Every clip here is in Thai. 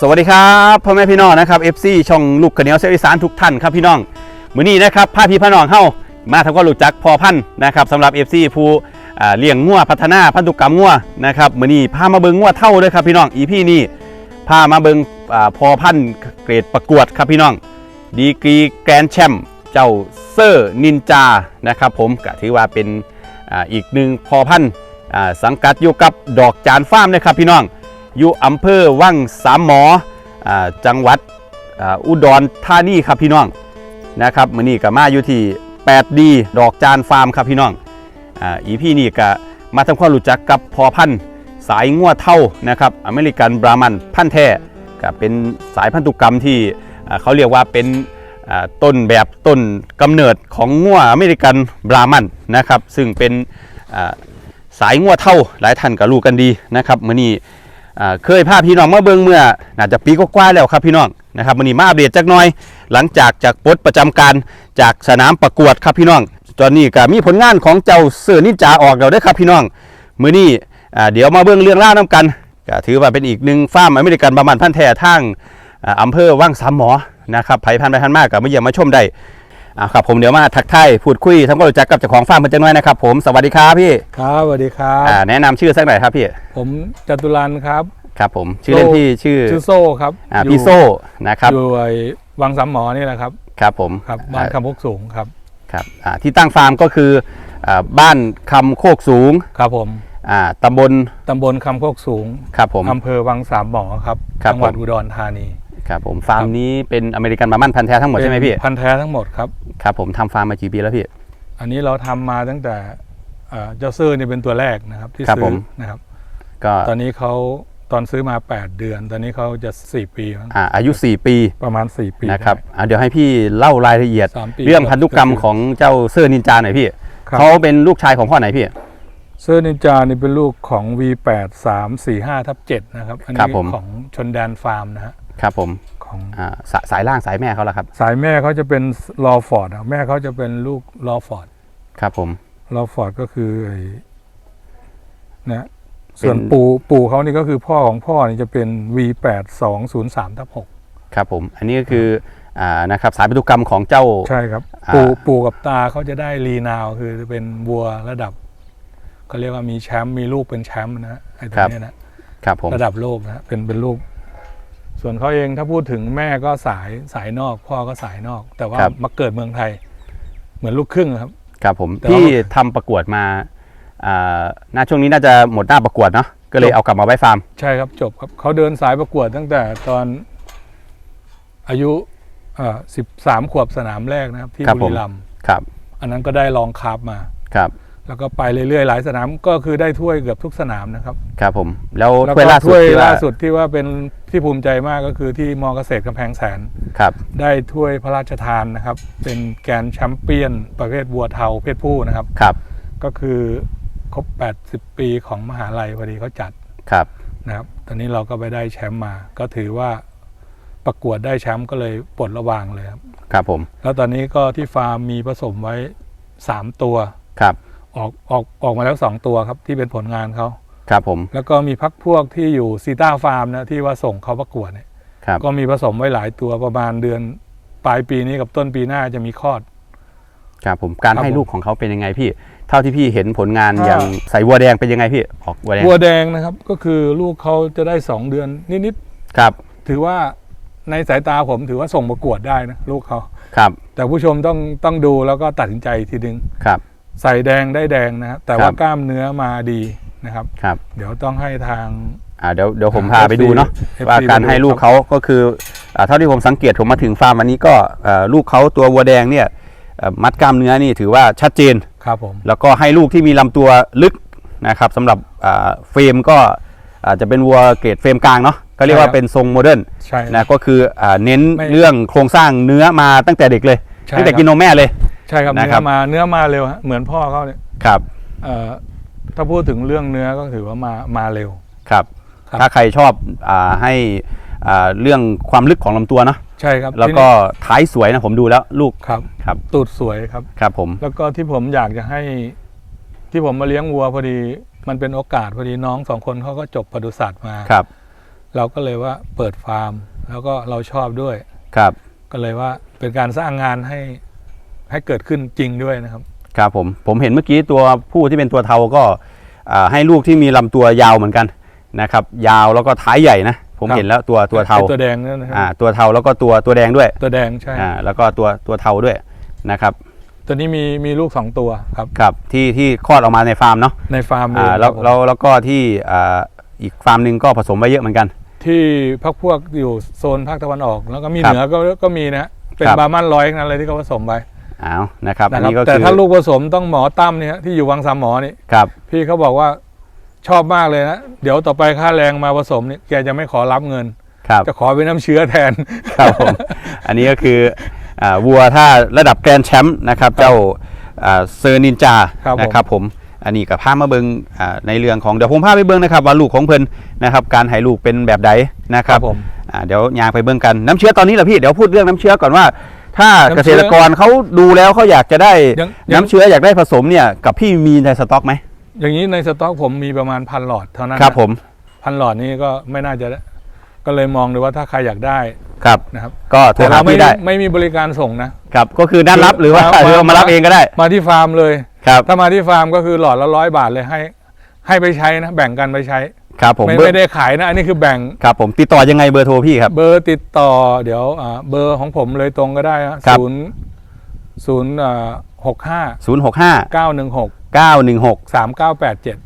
สวัสดีครับพ่อแม่พี่น้องนะครับ FC ช่องลูกขะเนียวเซลอีสานทุกท่านครับพี่น้องมื้อนี้นะครับพาพี่พี่น้องเข้ามาทำความรู้จักพอพันธุ์นะครับสำหรับ FC ผู้เลี้ยงงัวพัฒนาพันธุกรรมงัวนะครับมื้อนี้พามาเบิ่งงัวเท่าด้วยครับพี่น้องอีพี่นี่พามาเบิ่งอพอพันธุ์เกรดประกวดครับพี่น้อง ดีกรีแกรนด์แชมป์เจ้าเซอร์นินจานะครับผมก็ถือว่าเป็นอ,อีกหนึ่งพอพันธุ์สังกัดอยู่กับดอกจานฟาร์มนะครับพี่น้อง อยู่อำเภอวังสามหมออจังหวัดอุดรธานีครับพี่น้องนะครับมือนี้ก็มาอยู่ที่ 8D ดอกจานฟาร์มครับพี่น้องอีพี่นี่ก็มาทำความรู้จักกับพอพันธุ์สายงัวเท่านะครับอเมริกันบรามันพันธุ์แท้ก็เป็นสายพันธุกรรมที่เขาเรียกว่าเป็นต้นแบบต้นกำเนิดของงัวอเมริกันบรามันนะครับ ซึ่งเป็นสายงัวเท่าหลายท่านก็รู้กันดีนะครับมือนี้อ่ เคยพาพี่น้องมาเบิ่งเมื่อน่าจะปีกว่าแล้วครับพี่น้องนะครับวันนี้มาอัปเดตจักหน่อย หลังจากจากปลดประจำการจากสนามประกวดครับพี่น้อง ตอนนี้ก็มีผลงานของเจ้าเสือนินจาออกแล้วด้ครับพี่น้องมื้อนี้เดี๋ยวมาเบิ่งเรื่องล่าน้ำกันก็ถือว่าเป็นอีกหนึ่งฟาร์มอเมริกันประมาณพันธุ์แท้ทางอ่าอำเภอว่างสามหมอนะครับไผพันไปพันมากก็มาเยี่ยมมาชมได้ อ่าครับผมเดี๋ยวมาทักทายพูดคุยทำความรู้จักกับเจ้าของฟาร์มเพิ่นจักหน่อยนะครับผมสวัสดีครับพี่ครับสวัสดีครับ อ่าแนะนำชื่อสักหน่อยครับพี่ผมจตุรันครับ ครับผมชื่อเล่นพี่ชื่อชื่อโซ่ครับอ่าอยู่พี่โซ่นะครับอยู่ไอ้วังสามหมอนี่แหละครับครับผมครับบ้านอ่คำพกสูงครับครับอ่าที่ตั้งฟาร์มก็คืออ่าบ้านคำโคกสูงครับผมอ่าตำบลตำบลคำพกสูงครับผมอำเภอวังสามหมอครับครับจังหวัดผม อุดรธานี ครับผมฟาร์มนี้เป็นอเมริกันบาร์มันพันธุ์แท้ทั้งหมดใช่ไหมพี่เป็นพันธุ์แท้ทั้งหมดครับ ครับผมทำฟาร์มมากี่ปีแล้วพี่ อันนี้เราทำมาตั้งแต่เอ่อเจ้าซื่อนี่เป็นตัวแรกนะครับที่ครับซื้ผอม นะครับ ก็ตอนนี้เขาตอนซื้อมา 8 เดือน ตอนนี้เขาจะ 4 ปีมั้งอ่าอายุ 4 ปีประมาณ 4 ปี นะครับอ่าเดี๋ยวให้พี่เล่ารายละเอียด สามปีเรื่องพันธุกรรมของเจ้าเซอร์นินจาหน่อยพี่ครับ เขาเป็นลูกชายของพ่อไหนพี่ เซอร์นินจานี่เป็นลูกของ V8 3 4 5ทับ7นะครับ อันครันี้บผม ของชนแดนฟาร์มนะฮะ ครับผมของอ่าสาสายล่างสายแม่เขาละครับ สายแม่เขาจะเป็นลอฟอร์ดแม่เขาจะเป็นลูกลอฟอร์ดครับผม ลอฟอร์ดก็คือไอ้นะส่วนปู่ปู่เขานี่ก็คือพ่อของพ่อนี่จะเป็น V8 2 0 3 ทับ6ครับผม อันนี้ก็คืออ่านะครับสายพันธุกรรมของเจ้าใช่ครับ อ่า ปู่ปู่กับตาเขาจะได้รีนาวคือเป็นวัวระดับเขาเรียกว่ามีแชมป์มีลูกเป็นแชมป์นะฮะไอ้ตัวเนี้ยนะครับผม ระดับโลกนะฮะเป็นเป็นลูก ส่วนเขาเองถ้าพูดถึงแม่ก็สายสายนอก พ่อก็สายนอก แต่ว่ามาเกิดเมืองไทย เหมือนลูกครึ่งครับ ครับผมแต่ว่าที่ทำประกวดมาอ่าณช่วงนี้น่าจะหมดหน้าประกวดเนาะก็เลยจบเอากลับมาไว้ฟาร์ม ใช่ครับจบครับเขาเดินสายประกวดตั้งแต่ตอนอายุสิบสามขวบสนามแรกนะครับ ที่ครับบุผม รีรัมย์ครับอันนั้นก็ได้ลองคาบมา ครับ แล้วก็ไปเรื่อยๆหลายสนามก็คือได้ถ้วยเกือบทุกสนามนะครับ ครับผม แล้วแล้วถ้วยก็ล่าสุดถ้วยที่ว่าล่าสุดที่ว่าเป็นที่ภูมิใจมากก็คือที่มอเกษตรกำแพงแสนครับ ได้ถ้วยพระราชทานนะครับ เป็นแกรนด์แชมเปี้ยนประเภทวัวเทาเพศผู้นะครับครับ ก็คือครบ 80 ปีของมหาลัยพอดีเขาจัดครับนะครับ ตอนนี้เราก็ไปได้แชมป์มา ก็ถือว่าประกวดได้แชมป์ก็เลยปลดระวางเลยครับ ครับผม แล้วตอนนี้ก็ที่ฟาร์มมีผสมไว้ 3 ตัวครับ ออกออกออกมาแล้ว2ตัวครับที่เป็นผลงานเขาครับผม แล้วก็มีพักพวกที่อยู่ซีต้าฟาร์มนะที่ว่าส่งเขาประกวดเนี่ยครับก็มีผสมไว้หลายตัวประมาณเดือนปลายปีนี้กับต้นปีหน้าจะมีคลอด ครับผมการครับให้ผม ลูกของเขาเป็นยังไงพี่ เท่าที่พี่เห็นผลงานอ่าอย่างใส่วัวแดงเป็นยังไงพี่ออกวัวแดงวัวแดงนะครับก็คือลูกเขาจะได้2เดือนนิดครับๆถือว่าในสายตาผมถือว่าส่งประกวดได้นะลูกเขา ครับแต่ผู้ชมต้องต้องดูแล้วก็ตัดสินใจอีกทีนึง ครับ ใส่แดงได้แดงนะครับแต่คว่ารับ กล้ามเนื้อมาดีนะครับ ครับเดี๋ยวต้องให้ทาง อ่าเดี๋ยวเดี๋ยวผมอ่าพาไปดูเนาะ FC ว่าการไปดูให้ลูกครับเขาก็คืออ่าเท่าที่ผมสังเกตผมมาถึงฟาร์มวันนี้ก็อ่าลูกเขาตัววัวแดงเนี่ยเอ่อมัดกล้ามเนื้อนี่ถือว่าชัดเจน ครับผม แล้วก็ให้ลูกที่มีลำตัวลึกนะครับสำหรับอ่าเฟรมก็อาจจะเป็นวัวเกรดเฟรมกลางเนาะก็เรียกว่าเป็นทรงโมเดิร์นใช่ นะก็คืออาเน้นไม่เรื่องโครงสร้างเนื้อมาตั้งแต่เด็กเลย ใช่ตั้งแต่ครับ กินนมแม่เลย ใช่ครับนะเนื้ครัอบมาเนื้อมาเร็วฮะเหมือนพ่อเขาเนี่ยครับเอ่อถ้าพูดถึงเรื่องเนื้อก็ถือว่ามามาเร็ว ครับ ครับ ถ้าใครชอบอาให้อ่าเรื่องความลึกของลำตัวเนาะใช่ครับแล้วก็ท้ายสวยนะผมดูแล้วลูกครับ ครับตูดสวยครับ ครับผมแล้วก็ที่ผมอยากจะให้ที่ผมมาเลี้ยงวัวพอดี มันเป็นโอกาสพอดีน้องสองคนเขาก็จบปศุสัตว์มา ครับเราก็เลยว่าเปิดฟาร์ม แล้วก็เราชอบด้วย ครับก็เลยว่าเป็นการสร้างงานให้ ให้เกิดขึ้นจริงด้วยนะครับ ครับผม ผมเห็นเมื่อกี้ตัวผู้ที่เป็นตัวเทาก็อ่าให้ลูกที่มีลำตัวยาวเหมือนกันนะครับ ยาวแล้วก็ท้ายใหญ่นะ ผมครับ เห็นแล้วตัวตัวเทาไอ้ตัวแดงนั่นนะคอ่ารับตัวเทาแล้วก็ตัวตัวแดงด้วยตัวแดงใช่ อ่าแล้วก็ตัวตัวเทาด้วยนะครับตัวนี้มีมีลูกสองตัวครับครับที่ที่คลอดออกมาในฟาร์มเนาะในฟาร์มเออ่างแล้วครับผมแล้วแล้วก็ที่อ่าอีกฟาร์มหนึ่งก็ผสมไว้เยอะเหมือนกัน ที่พักพวกอยู่โซนภาคตะวันออก แล้วก็มีครับเหนือก็ก็มีนะเป็นครับ บาร์มันร้อยทั้งนั้นเลยที่เขาผสมไปอ้าวนะครับอันะนครับนี้ก็แต่คือถ้าลูกผสมต้องหมอตั้มเนี่ยฮะที่อยู่วังสามหมอนี่ครับ พี่เขาบอกว่าชอบมากเลยนะเดี๋ยวต่อไปค่าแรงมาผสมนี่แกจะไม่ขอรับเงินครับจะขอเป็นน้ำเชื้อแทนครับผมอันนี้ก็คืออ่าวัวถ้าระดับแกรนด์แชมป์นะครับ เจ้าอ่าเซอร์นินจาครับผมนะครับผมอันนี้กับพามาเบิงอ่าในเรื่องของเดี๋ยวผมพาไปเบิงนะครับว่าลูกของเพิ่นนะครับการให้ลูกเป็นแบบใดนะครับผมอ่าเดี๋ยวยางไปเบิงกันน้ำเชื้อตอนนี้เหรอพี่เดี๋ยวพูดเรื่องน้ำเชื้อก่อนว่า ถ้าน้ำเชื้เกอษตรกรเขาดูแล้วเขาอยากจะได้ยังยัง น้ำเชื้ออยากได้ผสมเนี่ยกับพี่มีในสต็อกไหมอย่างนี้ในสต็อกผมมีประมาณพันหลอดเท่านั้นครับนะผมพันหลอดนี้ก็ไม่น่าจะได้ก็เลยมองดูว่าถ้าใครอยากได้ครับนะครับก็โทรแต่หาเราไม่พี่ได้ไม่มีบริการส่งนะ ครับก็คือด้านรับหรือว่ามาหรือว่ามารับเองก็ได้มาที่ฟาร์มเลย ครับ ถ้ามาที่ฟาร์มก็คือหลอดละร้อยบาทเลยให้ ให้ไปใช้นะ แบ่งกันไปใช้ ครับผมไม่เบอไม่ร์ได้ขายนะ อันนี้คือแบ่งครับผมติดต่อยังไงเบอร์โทรพี่ครับ เบอร์ติดต่อ เดี๋ยวอ่าเบอร์ของผมเลยตรงก็ได้นะครับ ศูนย์ศูนย์อ่าหกห้า065 เก้าหนึ่งหก916 สามเก้าแปดเจ็ด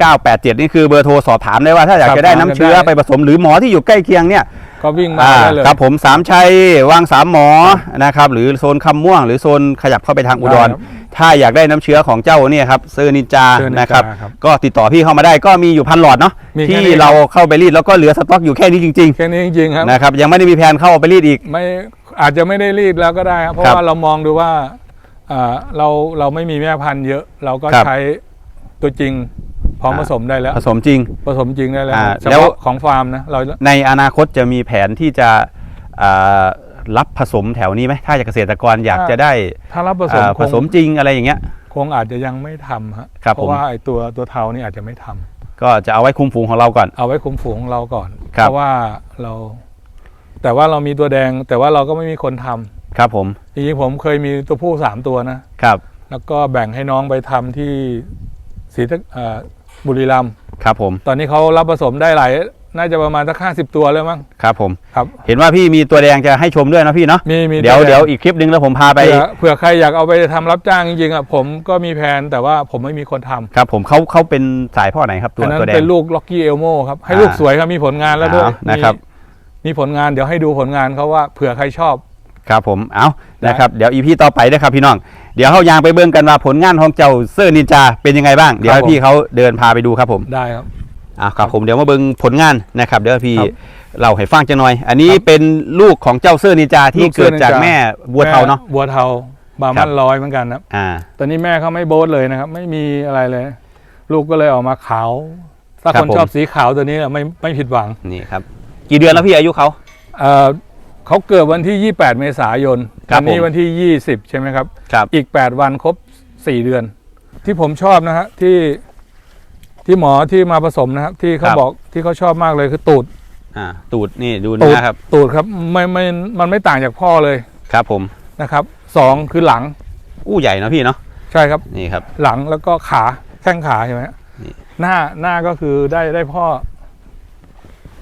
3987 นี่คือเบอร์โทรสอบถามได้ว่าถ้าอยากครับจะได้น้ำเชื้อได้ไปผสมหรือหมอที่อยู่ใกล้เคียงเนี่ย ก็วิ่งมาอ่าได้เลย ครับผมสามชัยวางสามหมอนะครับหรือโซนคำม่วง หรือโซนขยับเข้าไปทางอุดร ได้ครับถ้าอยากได้น้ำเชื้อของเจ้าเนี่ยครับเซอร์นินจาเซอร์นินจานะครับครับก็ติดต่อพี่เข้ามาได้ก็มีอยู่พันหลอดเนาะมีแค่ที่นี้ครับ เราเข้าไปรีดแล้วก็เหลือสต็อกอยู่แค่นี้จริงแค่นี้จริงๆครับ ๆนะครับยังไม่ได้มีแผนเข้าไปรีดอีก ไม่อาจจะไม่ได้รีดแล้วก็ได้ครับเพราะครับว่าเรามองดูว่าอ่าเราเราไม่มีแม่พันธุ์เยอะ เราก็ครับ ใช้ตัวจริง พร้อมอ่าผสมได้แล้วผสมจริงผสมจริงได้แล้วอ่าเฉแล้วพาะของฟาร์มนะเราในอนาคตจะมีแผนที่จะอ่ารับผสมแถวนี้ไหมถ้าอยากเกษตรกรอยากจะได้ถ้ารับผสมอ่าคผงสมจริงอะไรอย่างเงี้ย คงอาจจะยังไม่ทำฮะครับเพราะผมว่าไอ้ตัวตัวเทานี่อาจจะไม่ทำก็จะเอาไว้คุมฝูงของเราก่อน เอาไว้คุมฝูงของเราก่อนครับเพราะว่าเรา แต่ว่าเรามีตัวแดง แต่ว่าเราก็ไม่มีคนทำครับผมจริงๆผมเคยมีตัวผู้สามตัวนะครับ แล้วก็แบ่งให้น้องไปทำที่ศรีตะอ่า บุรีรัมย์ครับผม ตอนนี้เขารับผสมได้หลาย น่าจะประมาณสักห้าสิบตัวแล้วมั้งครับผม ครับ เห็นว่าพี่มีตัวแดงจะให้ชมด้วยนะพี่เนาะมีมีเดี๋ยวตัวแดงเดี๋ยวอีกคลิปหนึงแล้วผมพาไป เผื่อเผื่อใครอยากเอาไปทำรับจ้างจริงๆอะผมก็มีแผนแต่ว่าผมไม่มีคนทำครับผมเขาเขาเป็นสายพ่อไหนครับตัวอันนั้นตัวแดงเป็นลูกล็อกกี้เอลโมครับให้อ่าลูกสวยครับมีผลงานแล้วด้วยอ้าวนะครับมีมีผลงานเดี๋ยวให้ดูผลงานเขาว่าเผื่อใครชอบ ครับผมเอานะครับเดี๋ยวอีพีต่อไปนะครับพี่น้อง เดี๋ยวเขายางไปเบิ่งกันว่าผลงานของเจ้าเซอร์นินจาเป็นยังไงบ้าง เดี๋ยวให้ผมพี่เขาเดินพาไปดูครับผมได้ครับอ่าครับผมเดี๋ยวมาเบิ่งผลงานนะครับเดี๋ยวพี่ครับเราให้ฟังจังหน่อย อันนี้ครับเป็นลูกของเจ้าเซอร์นินจาที่ลูกเซอเกิร์ดนินจาจากแม่วัวเทาเนาะแม่วัวเทาบาครัมันบร้อยเหมือนกันนะครับอ่าตอนนี้แม่เขาไม่โบ๊ทเลยนะครับ ไม่มีอะไรเลย ลูกก็เลยออกมาขาว ถ้าครับคนผมชอบสีขาวตัวนี้ไม่ไม่ผิดหวังนี่ครับ กี่เดือนแล้วพี่อายุเขาเอ่อ เขาเกิดวันที่ 28 เมษายนครับวันี้ผม วันที่ 20 ใช่ไหมครับ ครับ อีก 8 วันครบ 4 เดือน ที่ผมชอบนะฮะที่ที่หมอที่มาผสมนะครับ ที่เขาครับ บอกที่เขาชอบมากเลยคือตูดอ่าตูดนี่ดูตูเนื้ดอครับ ตูดครับไม่ไม่มันไม่ต่างจากพ่อเลยครับผม นะครับสองคือหลังอู้ใหญ่นะพี่เนาะใช่ครับ นี่ครับ หลังแล้วก็ขาแข้งขาใช่ไหมฮะนี่ หน้าหน้าก็คือได้ได้พ่อ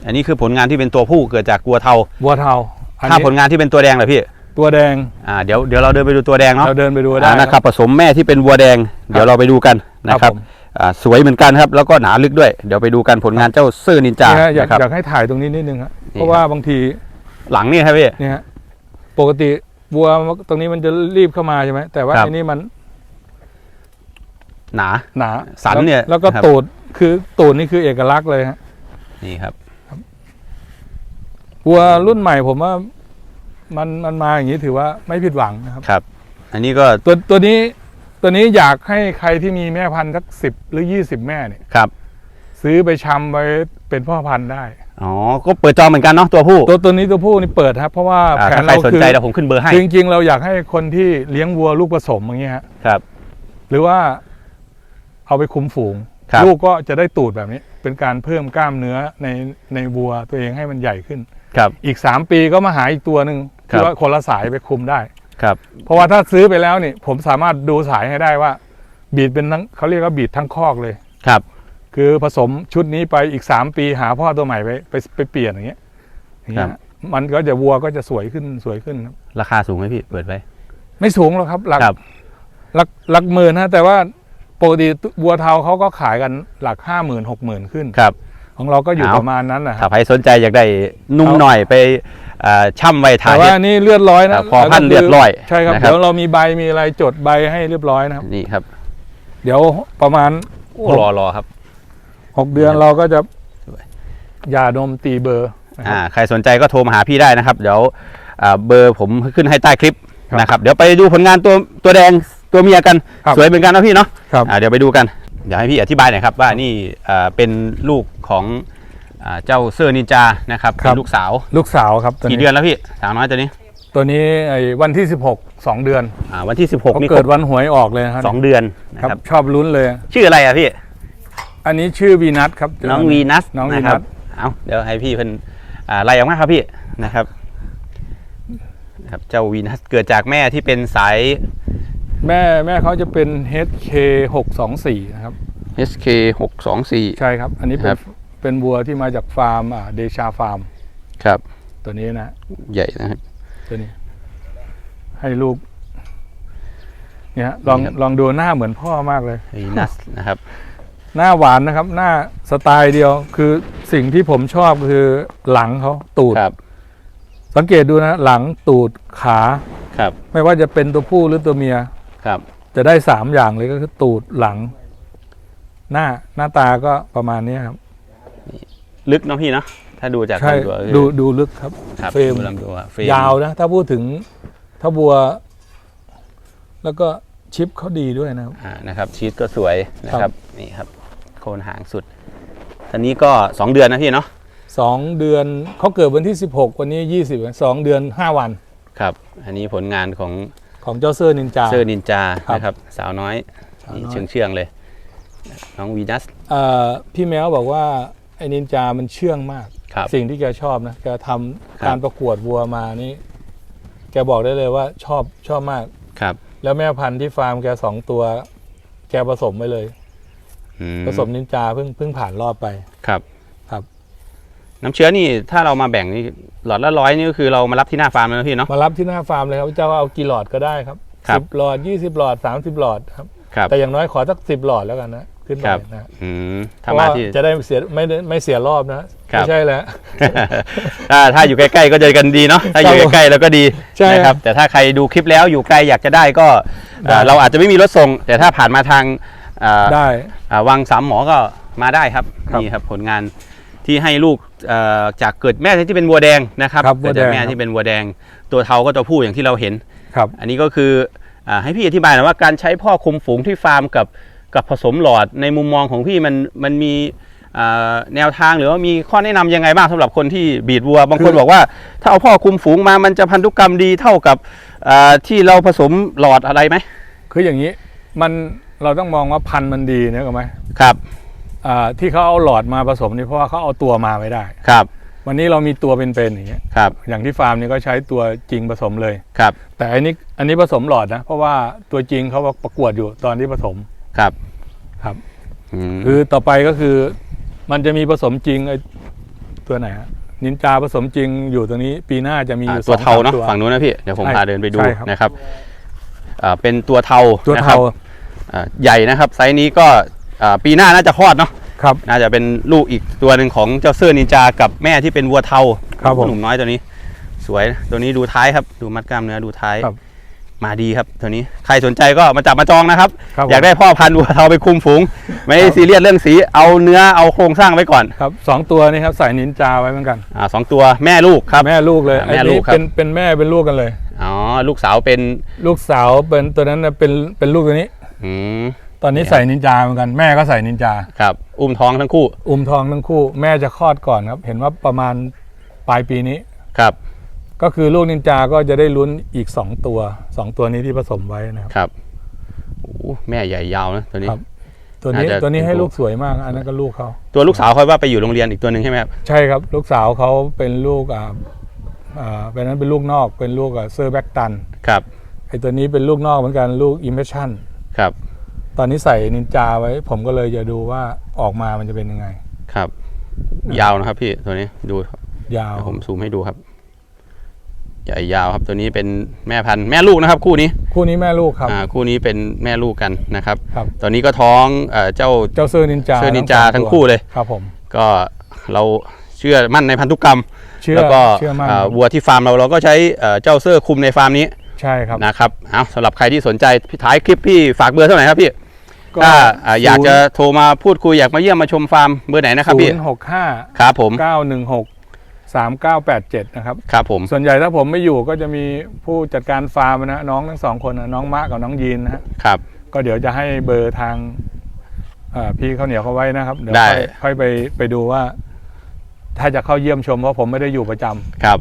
อันนี้คือผลงานที่เป็นตัวผู้เกิดจากกัวเทา วัวเทา อันถ้านี้ผลงานที่เป็นตัวแดงเหรอพี่ตัวแดงอ่าเดี๋ยวเดี๋ยวเราเดินไปดูตัวแดงเนาะเราเดินไปดูได้ อ่านะครับผสมแม่ที่เป็นวัวแดง เดี๋ยวเราไปดูกันนะครับผม อ่าสวยเหมือนกันครับแล้วก็หนาลึกด้วย เดี๋ยวไปดูกันผลงานเจ้าเซอร์นินจานี่ฮะอยากนะครับ อยากให้ถ่ายตรงนี้นิดนึงครับนี่ เพราะว่าบางทีหลังนี่ครับพี่ เนี่ยฮะปกติวัวตรงนี้มันจะรีบเข้ามาใช่ไหมแต่ว่าครับอันนี้มันหนา หนาสันเนี่ยแล้วก็ครับ ตูดคือตูดนี่คือเอกลักษณ์เลยฮะนี่ครับ วัวรุ่นใหม่ผมว่ามันมันมาอย่างนี้ถือว่าไม่ผิดหวังนะครับ ครับ อันนี้ก็ตัวตัวนี้ตัวนี้อยากให้ใครที่มีแม่พันธุ์สักสิบหรือยี่สิบแม่เนี่ยครับ ซื้อไปชำไว้เป็นพ่อพันธุ์ได้ อ๋อ ก็เปิดจองเหมือนกันเนาะตัวผู้ตัวตัวนี้ตัวผู้นี่เปิดครับ เพราะว่าอ่าแผถ้านใครเราสนคือใจเดี๋ยวผมขึ้นเบอร์ให้จริงๆ เราอยากให้คนที่เลี้ยงวัวลูกผสมอย่างเงี้ยฮะครับ หรือว่าเอาไปคุมฝูง ครับ ลูกก็จะได้ตูดแบบนี้ เป็นการเพิ่มกล้ามเนื้อในในวัวตัวเองให้มันใหญ่ขึ้น ครับอีก 3 ปีก็มาหาอีกตัวหนึ่งครับ ที่ว่าคนละสายไปคุมได้ ครับ เพราะว่าถ้าซื้อไปแล้วนี่ผมสามารถดูสายให้ได้ว่า บีดเป็นทั้งเขาเรียกว่าบีดทั้งคอกเลย ครับ คือผสมชุดนี้ไปอีก 3 ปีหาพ่อตัวใหม่ไปไปไปเปลี่ยนอย่างเงี้ยอย่างเงี้ยมันก็จะวัวก็จะสวยขึ้นสวยขึ้นครับราคาสูงไหมพี่เปิดไว้ไม่สูงหรอกครับหลัก ครับ หลักหลักหมื่นนะแต่ว่าปกติวัวเทาเขาก็ขายกันหลักห้าหมื่นหกหมื่นขึ้น ครับ ของเราก็อยู่เอา ประมาณนั้นนะคถ้ารับ ใครสนใจอยากได้นุ่มเอา หน่อยไปอ่าช่ำไว้ถ่าแต่ยว่าเฮ็ด นี่เลือดร้อยครันะบพอพันแล้วก็คืเลือดร้อยใช่ครับนะครับ เดี๋ยวเรามีใบมีอะไรจดใบให้เรียบร้อยนะครับ นี่ครับเดี๋ยวประมาณ โอ้รอรอครับ หกเดือนเราก็จะสวย ยาดมตีเบอร์นะคอ่ารับ ใครสนใจก็โทรมาหาพี่ได้นะครับ เดี๋ยวอ่าเบอร์ผมขึ้นให้ใต้คลิปครับนะครับ เดี๋ยวไปดูผลงานตัวตัวแดงตัวเมียกัน ครับ สวยเหมือนกันนะพี่เนาะครับ อ่าเดี๋ยวไปดูกัน เดี๋ยวให้พี่อธิบายหน่อยครับว่านี่อ่าเป็นลูกของอ่าเจ้าเซอร์นินจานะครับครับเป็นลูกสาวลูกสาวครับตัวกี่นี้เดือนแล้วพี่สาวน้อยตัวนี้ตัวนี้ไอ้วันที่ 16 2 เดือนอ่าวันที่ 16เขานี่เกิดวันหวยออกเลยนะครับสองเดือนนะครัครับบชอบลุ้นเลย ชื่ออะไรอะพี่ อันนี้ชื่อวีนัทครับน้องวีนัสน้องวีะคนัรัทบเอาเดี๋ยวให้พี่เพิ่นอ่าไล่ออกมาครับพี่นะครับนะครับเจ้าวีนัสเกิดจากแม่ที่เป็นสาย แม่แม่เขาจะเป็น HK 624 นะครับ SK 6 2 4ใช่ครับ อันนี้เป็ครันบเป็นวัวที่มาจากฟาร์มอ่าเดชาฟาร์ม ครับ ตัวนี้นะ ใหญ่นะครับ ตัวนี้ ให้ลูกเนี่ยลองนี่ครับ ลองดูหน้าเหมือนพ่อมากเลยวีนัสนะครับ หน้าหวานนะครับ หน้าสไตล์เดียว คือสิ่งที่ผมชอบคือหลังเขาตูด ครับ สังเกตดูนะ หลังตูดขา ครับ ไม่ว่าจะเป็นตัวผู้หรือตัวเมีย ครับ จะได้สามอย่างเลยก็คือตูดหลัง หน้าหน้าตาก็ประมาณนี้ครับ ลึกเนาะพี่เนาะถ้าดูจากใช่ลำตัวคือดูดูลึกครับ ครับเฟรม ดูลำตัวเฟรมยาวนะ ถ้าพูดถึงถ้าบัว แล้วก็ชิปเขาดีด้วยนะครับ อ่านะครับ ชีสก็สวยนะคครัรับ บนี่ครับ โคนหางสุดอันนี้ก็ 2 เดือนนะพี่เนาะสองเดือนเขาเกิดวันที่ 16 วันนี้ 20สองเดือน 5 วัน ครับ อันนี้ผลงานของ ของเจ้าเซอร์นินจาเซอร์นินจาครับนะครับ สาวน้อยสาวนี่น้อย เชื่องเชื่องๆเลย น้องวีนัสเอ่อพี่แมวบอกว่าไอ้นินจามันเชื่องมาก ครับ สิ่งที่แกชอบนะแกทำครับ การประกวดวัวมานี่ แกบอกได้เลยว่าชอบชอบมาก ครับแล้วแม่พันธุ์ที่ฟาร์มแกสองตัว แกผสมไปเลย อืผสมนินจาเพิ่งเพิ่งผ่านรอบไป ครับครับ น้ำเชื้อนี่ถ้าเรามาแบ่งนี่หลอดละร้อยนี่ก็คือเรามารับที่หน้าฟาร์มเลยนะพี่เนาะ มารับที่หน้าฟาร์มเลยครับเจ้าเอากี่หลอดก็ได้ครับครับ สิบหลอดยี่สิบหลอดสามสิบหลอดครับ ครับแต่อย่างน้อยขอสักสิบหลอดแล้วกันนะขึ้นไปครับนะอืมเพถ้าราะมาว่าที่ จะได้เสียไม่ได้ไม่เสียรอบนะครับไม่ใช่แล้ว ถ้าถ้าอยู่ใกล้ๆก็เจอกันดีเนาะถ้าอยู่ครับผมใกล้ๆแล้วก็ดีใช่นะครับแต่ถ้าใครดูคลิปแล้วอยู่ไกลอยากจะได้ก็เอ่อได้เราอาจจะไม่มีรถส่ง แต่ถ้าผ่านมาทางเอ่อได้อ่าวังสามหมอก็มาได้ครับครับ นี่ครับผลงาน ที่ให้ลูกเอ่อจากเกิดแม่ที่เป็นวัวแดงนะครับครับเกิดจากวัวแดงแม่ครับที่เป็นวัวแดง ตัวเทาก็ตัวผู้อย่างที่เราเห็นครับอันนี้ก็คืออาให้พี่อธิบายหน่อยว่าการใช้พ่อคุมฝูงที่ฟาร์มกับกับผสมหลอดในมุมมองของพี่มันมันมีอ่าแนวทางหรือว่ามีข้อแนะนำยังไงบ้างสำหรับคนที่บีดวัว บางคนบอกว่า ถ้าเอาพ่อคุมฝูงมามันจะพันธุกรรมดีเท่ากับอ่าที่เราผสมหลอดอะไรไหมคืออย่างนี้มันเราต้องมองว่าพันธุ์มันดีเนี่ยก็ไหมครับอ่า ที่เขาเอาหลอดมาผสมนี่เพราะว่าเขาเอาตัวมาไม่ได้ ครับ วันนี้เรามีตัวเป็นๆอย่างเงี้ยครับ อย่างที่ฟาร์มนี่ก็ใช้ตัวจริงผสมเลย ครับ แต่อันนี้อันนี้ผสมหลอดนะ เพราะว่าตัวจริงเขาประกวดอยู่ตอนที่ผสม ครับ ครับอืมคือต่อไปก็คือ มันจะมีผสมจริงไอ้ตัวไหนฮะนินจาผสมจริงอยู่ตัวนี้ ปีหน้าจะมีอยู่อ่าตัวสองเทาสมเนาะตัวฝั่งนู้นนะพี่ เดี๋ยวผมใช่พาเดินไปดูใช่ครับนะครับอ่าเป็นตัวเทาตัวนะคเทารับอ่าใหญ่นะครับ ไซส์นี้ก็อ่า ปีหน้าน่าจะคลอดเนาะครับ น่าจะเป็นลูกอีกตัวหนึ่งของเจ้าเซอร์นินจากับแม่ที่เป็นวัวเทาครับผมหนุ่มน้อยตัวนี้ สวยตัวนี้ดูท้ายครับ ดูมัดกล้ามเนื้อดูท้ายครับมาดีครับตัวนี้ใครสนใจก็มาจับมาจองนะครับครับผมอยากได้พ่อพันธุ์วัวเทาไปคุมฝูง ไม่ได้ซีเรียสเรื่องสีเอาเนื้อเอาโครงสร้างไว้ก่อนครับสองตัวนี่ครับใส่นินจาไว้เหมือนกันอ่าสองตัวแม่ลูกครับแม่ลูกเลยแม่อันลูนี้กครับเป็นเป็นแม่เป็นลูกกันเลยอ๋อลูกสาวเป็นลูกสาวเป็นตัวนั้นน่ะเป็นเป็นลูกตัวนี้อืม ตอนนี้ใส่นินจาเหมือนกันแม่ก็ใส่นินจา ครับ อุ้มท้องทั้งคู่ อุ้มทองทั้งคู่ แม่จะคลอดก่อนครับ เห็นว่าประมาณปลายปีนี้ ครับ ก็คือลูกนินจาก็จะได้ลุ้นอีก 2 ตัว 2 ตัวนี้ที่ผสมไว้นะครับ ครับโอ้แม่ใหญ่ยาวนะตัวนี้ ครับ ตัวนี้น่าจะตัวนี้ให้เป็นลูกสวยมาก อันนั้นก็ลูกเขาตัวลูกสาวคอยว่าไปอยู่โรงเรียนอีกตัวหนึ่งใช่ไหมครับ ใช่ครับ ลูกสาวเขาเป็นลูกอ่าอ่าเป็นนั้นเป็นลูกนอกเป็นลูกอะเซอร์แบ็กตันครับ ไอตัวนี้เป็นลูกนอกเหมือนกันลูกอิมเพรสชั่น ครับ ตอนนี้ใส่นินจาไว้ ผมก็เลยจะดูว่าออกมามันจะเป็นยังไง ครับ ยาวนะครับพี่ตัวนี้ดูยาวเดี๋ยวผมซูมให้ดูครับ ใหญ่ยาวครับตัวนี้เป็นแม่พันธุ์แม่ลูกนะครับ คู่นี้คู่นี้แม่ลูกครับ อ่าคู่นี้เป็นแม่ลูกกันนะครับ ครับ ตอนนี้ก็ท้องเอ่อเจ้า เจ้าเซอร์นินจาเซอร์นินจาสอทั้งตัวคู่เลย ครับ ผมก็เราเชื่อมั่นในพันธุกรรม เชื่อแล้วก็เชื่อมั่นอ่าวัวที่ฟาร์มเราเราก็ใช้เอ่อเจ้าเซอร์คุมในฟาร์มนี้ใช่ครับ นะครับเอาสำหรับใครที่สนใจพี่ท้ายคลิปพี่ฝากเบอร์เท่าไหร่ครับพี่ ก็ถ้าอ่าอยากจะโทรมาพูดคุยอยากมาเยี่ยมมาชมฟาร์มเบอร์ไหนนะครับศูพี่นย์หกห้าครับผมเก้าหนึ่งหกสามเก้าแปดเจ็ดนะครับ ครับผม ส่วนใหญ่ถ้าผมไม่อยู่ก็จะมีผู้จัดการฟาร์มนะน้องทั้งสองคนนะน้องมะกับน้องยีนนะฮะครับ ก็เดี๋ยวจะให้เบอร์ทางเอ่อพี่ข้าวเหนียวเขาไว้นะครับ เดี๋ยวได้ ค่อยค่อยไปไปดูว่า ถ้าจะเข้าเยี่ยมชมเพราะผมไม่ได้อยู่ประจำครับ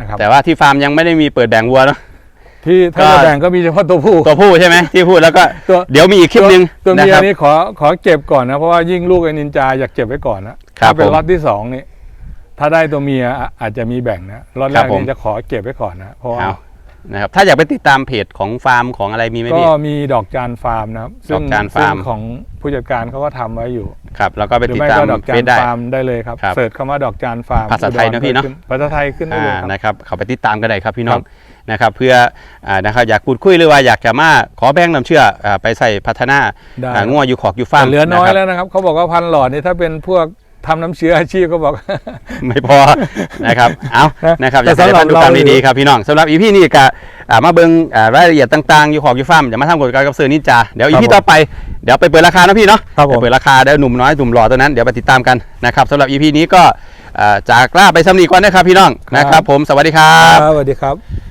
นะครับแต่ว่าที่ฟาร์มยังไม่ได้มีเปิดแบ่งวัวเนอะ ที่ถ้าก็จะแบ่งก็มีเฉพาะตัวผู้ ตัวผู้ใช่ไหมที่พูดแล้วก็ตัวเดี๋ยวมีอีกคลิปหนึ่งตัวนะเมียครับนี่ขอขอเก็บก่อนนะ เพราะว่ายิ่งลูกไอ้นินจาอยากเก็บไว้ก่อนนะครับถ้าเป็นผมล็อตที่สองนี่ถ้าได้ตัวเมียอะอาจจะมีแบ่งนะล็อตแรครักบผมนี่จะขอเก็บไว้ก่อนนะเพราะว่าเอานะครับถ้าอยากไปติดตามเพจของฟาร์มของอะไรมีไหมก็พี่มีดอกจานฟาร์มนะครับซึ่งดอกจานฟาร์มซึ่งของผู้จัดการเขาก็ทำไว้อยู่ครับแล้วก็ไปหรือติดไม่ตามก็ดอกจาเฟนซได้ฟาร์มได้เลยครับครับเสิร์ชคำว่าดอกจานฟาร์มภาษาไทยนะพี่เนอะขึ้ภาษาไทยขึ้นได้เลยอ่าครับนะครับเขาไปติดตามกันได้ครับพี่น้องครับ นะครับเพื่ออ่านะครับอยากพูดคุยหรือว่าอยากจะมาขอแบ่งน้ำเชื่ออ่าไปใส่พัฒนาได้อ่างัวอยู่ขอกอยู่ฟาร์แต่มเหลือน้อยะครับแล้วนะครับเขาบอกว่าพันหลอดนี่ถ้าเป็นพวกทำน้ำเชื้ออาชีพก็บอก ไม่พอนะครับเอานะนะครับอแต่ยากให้ได้สำหรับพันธุกรรมเราดีๆครับพี่น้องสำหรับอีพีนี้ก็อ่ามาเบิ่งอ่ารายละเอียดต่างๆ อยู่ขอกอยู่ฟาร์มอย่ามาทำกฎการกับเซอร์นิจาเดี๋ยวอีพีต่อไปเดี๋ยวไปเปิดราคานะพี่เนาะครับผมไปเปิดราคาเดี๋ยวหนุ่มน้อยหนุ่มหล่อตัวนั้นเดี๋ยวไปติดตามกันนะครับสำหรับ EP นี้ก็อ่าจากลาไปสำนีก่อนนะครับพี่น้องนะครับ ผมสวัสดีครับสวัสดีครับ